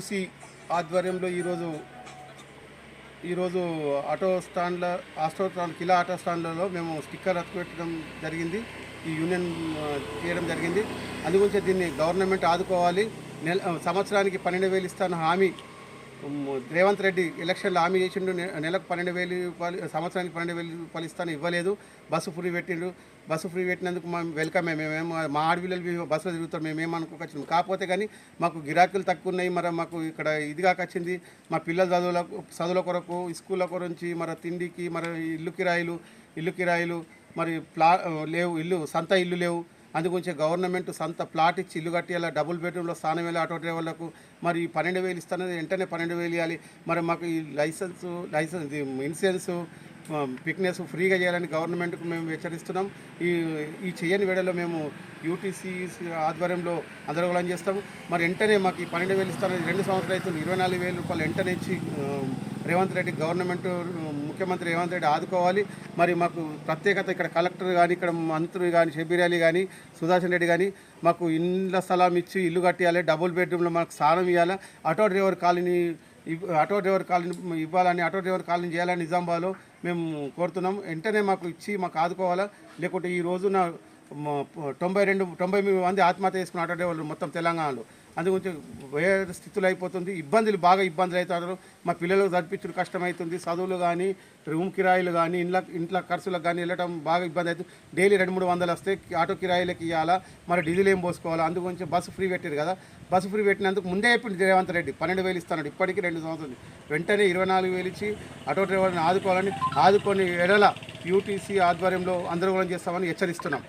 UTC ఆధ్వర్యంలో ఈరోజు ఈరోజు ఆటో స్టాండ్ల ఆటో స్టాండ్ కిలా ఆటో స్టాండ్లలో మేము స్టిక్కర్ అతుపెట్టడం జరిగింది. ఈ యూనియన్ చేయడం జరిగింది. అందుగురించి దీన్ని గవర్నమెంట్ ఆదుకోవాలి. నెల సంవత్సరానికి పన్నెండు వేలు ఇస్తాను హామీ రేవంత్ రెడ్డి ఎలక్షన్లో హామీ చేసిండు నెలకు పన్నెండు వేలు రూపాయలు సంవత్సరానికి పన్నెండు వేలు రూపాయలు ఇస్తాను ఇవ్వలేదు. బస్సు ఫ్రీ పెట్టిండు. బస్సు ఫ్రీ పెట్టినందుకు మేము వెల్కమే మేమేమో మా ఆడపిల్లలు బస్సులో తిరుగుతాం మేమేం కాకపోతే కానీ మాకు గిరాకీలు తక్కువ ఉన్నాయి మరి మాకు ఇక్కడ ఇది కాకొచ్చింది మా పిల్లల చదువుల చదువుల కొరకు స్కూళ్ళ కొరించి మరి తిండికి మరి ఇల్లు కిరాయిలు ఇల్లు కిరాయిలు మరి ప్లా లేవు ఇల్లు సంత ఇల్లు లేవు. అందుగురించి గవర్నమెంట్ సొంత ప్లాట్ ఇచ్చి ఇల్లు కట్టేలా డబుల్ బెడ్రూమ్లో స్థానం వెళ్ళి ఆటో డ్రైవర్లకు? మరి ఈ పన్నెండు వేలు ఇస్తానని వెంటనే పన్నెండు వేలు ఇవ్వాలి. మరి మాకు ఈ లైసెన్స్ లైసెన్స్ ఇన్సూరెన్స్ ఫిట్నెస్ ఫ్రీగా చేయాలని గవర్నమెంట్కు మేము హెచ్చరిస్తున్నాం. ఈ ఈ చేయని వేళలో మేము యూటీసీ ఆధ్వర్యంలో అందరూ చేస్తాము. మరి వెంటనే మాకు ఈ పన్నెండు వేలు ఇస్తానని రెండు సంవత్సరాలు అవుతుంది. ఇరవై నాలుగు వేల రూపాయలు వెంటనే ఇచ్చి రేవంత్ రెడ్డి గవర్నమెంట్ ముఖ్యమంత్రి రేవంత్ రెడ్డి ఆదుకోవాలి. మరి మాకు ప్రత్యేకత ఇక్కడ కలెక్టర్ కానీ ఇక్కడ మంత్రి కానీ షబీర్ అలీ కానీ సుదర్శన్ రెడ్డి కానీ మాకు ఇండ్ల స్థలం ఇచ్చి ఇల్లు కట్టియాలి డబుల్ బెడ్రూమ్లో మాకు స్థానం ఇవ్వాలి auto driver colony auto driver colony ఇవ్వాలని ఆటో డ్రైవర్ కాలనీ చేయాలని నిజామాబాద్లో మేము కోరుతున్నాం. వెంటనే మాకు ఇచ్చి మాకు ఆదుకోవాలా లేకుంటే ఈ రోజున తొంభై రెండు తొంభై మంది ఆత్మహత్య చేసుకున్న ఆటో డ్రైవర్లు మొత్తం తెలంగాణలో. అందుగురించి వేరే స్థితులు అయిపోతుంది. ఇబ్బందులు బాగా ఇబ్బందులు అవుతారు. మా పిల్లలకు చదివించడం కష్టమవుతుంది. చదువులు కానీ రూమ్ కిరాయిలు కానీ ఇంట్లో ఇంట్లో ఖర్చులకు కానీ వెళ్ళడం బాగా ఇబ్బంది అవుతుంది. డైలీ రెండు మూడు వందలు వస్తే ఆటో కిరాయిలకి ఇవ్వాలా మరి డీజిల్ ఏం పోసుకోవాలా? అందుగురించి బస్సు ఫ్రీ పెట్టారు కదా. బస్సు ఫ్రీ పెట్టినందుకు ముందే చెప్పింది రేవంత్ రెడ్డి. పన్నెండు వేలు ఇస్తాడు ఇప్పటికీ రెండు సంవత్సరాలు వెంటనే ఇరవై నాలుగు వేలు ఇచ్చి ఆటో డ్రైవర్ని ఆదుకోవాలని ఆదుకొని ఎడల యూటీసీ ఆధ్వర్యంలో అందరూ చేస్తామని హెచ్చరిస్తున్నాం.